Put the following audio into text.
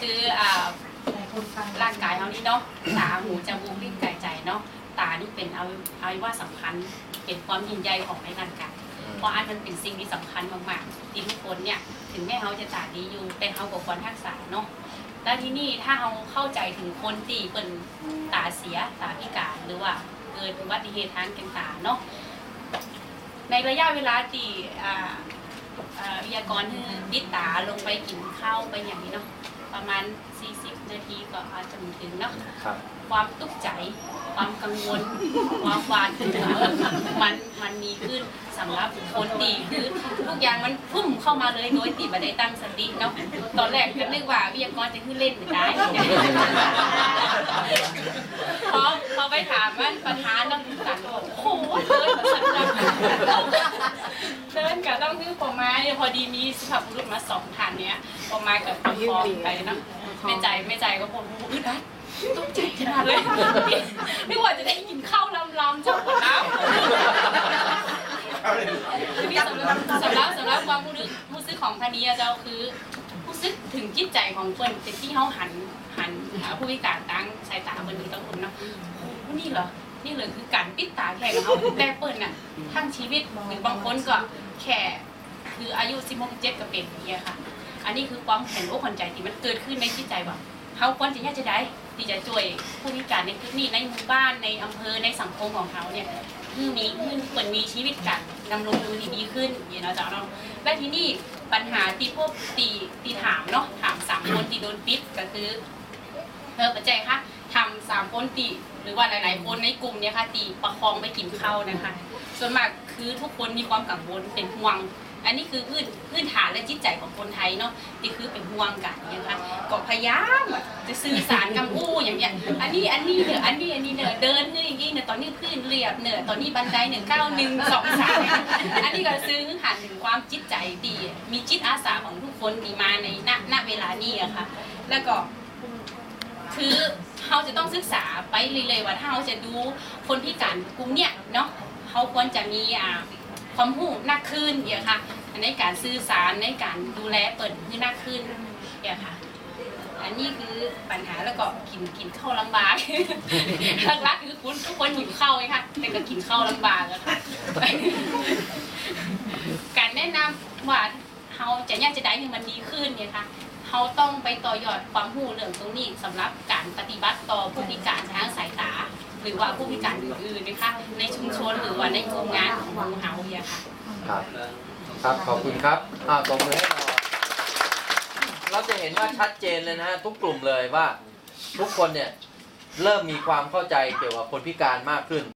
คืออ่าร่างกายเรานี่เนาะตาหูจมูกลิ้นกายใจเนาะตานี่เป็นเอาเอาว่าสำคัญเป็นความยิ่งใหญ่ของในร่างกายเพราะอันมันเป็นสิ่งที่สำคัญมากๆที่ทุกคนเนี่ยถึงแม้เขาจะตาดีอยู่แต่เขาก็ควรรักษาเนาะแล้วที่นี่ถ้าเราเข้าใจถึงคนที่เป็นตาเสียตาพิการหรือว่าเกิดอุบัติเหตุทางการตาเนาะในระยะเวลาที่อ่าอ่าวิทยากรคือดิดตาลงไปกินข้าวไปอย่างนี้เนาะ ประมาณ 40 นาทีก็อาจจะถึงเนาะครับ ความตุกใจ ความกังวล ความหวาดกลัวมันมันมีขึ้นสำหรับคนดีคือทุกอย่างมันพุ่มเข้ามาเลยโดยที่ไม่ได้ตั้งสติเนาะตอนแรกก็นึกว่าวิทยากรจะขึ้นเล่นหรือได้พอพอไปถามว่าประธานต้องสั่งบอกโอ้โหเดินมาสั่งเราเดินกับต้องคือปอไม้พอดีมีสุภาพบุรุษมาสองท่านเนี้ย ปอไม้กับประคองไปเนาะไม่ใจไม่ใจก็บอกอึดอัดตกใจขนาดเลยไม่ว่าจะได้กินข้าวลำๆจากหัวน้ำทีนี้สำหรับสำหรับสำหรับความรู้สึกรู้สึกของพานีเจ้าคือรู้สึกถึงจิตใจของเพื่อนเป็นที่เขาหันหันหาผู้พิการตั้งสายตาเพื่อนนี้ต้องคนเนาะโอ้โหนี่เหรอนี่เลยคือการปิดตาแข่งของเขาแต่เปิ้ลน่ะทั้งชีวิตหรือบางคนก็แค่คืออายุ16 17ก็เป็นอย่างเงี้ยค่ะ อันนี้คือความเห็นอกเห็นใจที่มันเกิดขึ้นในจิตใจว่าเขาควรจะแยกจะได้ที่จะช่วยผู้พิการในพื้นที่ในหมู่บ้านในอำเภอในสังคมของเขาเนี่ยคือมีคือเปิดมีชีวิตกันดำรงอยู่ที่ดีขึ้นอย่างเงี้นาะจ๊ะเนาะและที่นี่ปัญหาที่พวกตีตีถามเนาะถามสามคนที่โดนปิดก็คือเธอปัจจัยค่ะทำสามคนตีหรือว่าหลาย ๆ คนในกลุ่มเนี่ยค่ะตีประคองไปกินข้าวนะคะ ส่วนมากคือทุกคนมีความกังวลเป็นห่วง อันนี้คือพื้นพื้น ใจของคนไทยเนาะที่คือเป็นห่วงกันเนี่ยค่ะก็พยายามจะสื่อสารกับอู้อย่างเงี้ยอันนี้อันนี้เนอะอันนี้อันนี้เนอะเดินเนอะอย่างงี้เนอะตอนนี้พื้นเรียบเนอะตอนนี้บันไดหนึ่งเก้าหนึ่งสองสามอันนี้ก็ซื้อหันถึงความจิตใจดี มีจิตอาสาของทุกคนที่มาในณณเวลานี้อะค่ะ แล้วก็คือเขาจะต้องศึกษาไปเรื่อยๆว่าถ้าเขาจะดูคนพิการกลุ่มเนี้ยเนาะเขาควรจะมีอ่าความรู้หนักขึ้นอย่างค่ะ ในการสื่อสารในการดูแลเปิดคือหนักขึ้นอย่างค่ะ อันนี้คือปัญหาแล้วก็กินกินข้าวลำบากหลักๆคือคุณทุกคนหิวข้าวไงค่ะแต่ก็กินข้าวลำบากอะค่ะการแนะนำว่าเขาจะอยากจะได้ให้มันดีขึ้นเนี่ยค่ะเขาต้องไปต่อยอดความรู้เรื่องตรงนี้สำหรับการปฏิบัติต่อผู้พิการทางสายตา หรือว่าผู้พิการอื่นๆนะคะในชุมชนหรือว่าในกลุ่มงานของหมู่เฮาเนี่ยค่ะ ครับครับขอบคุณครับอ่าตบมือให้เราเราจะเห็นว่าชัดเจนเลยนะฮะทุกกลุ่มเลยว่า ทุกคนเนี่ยเริ่มมีความเข้าใจเกี่ยวกับคนพิการมากขึ้น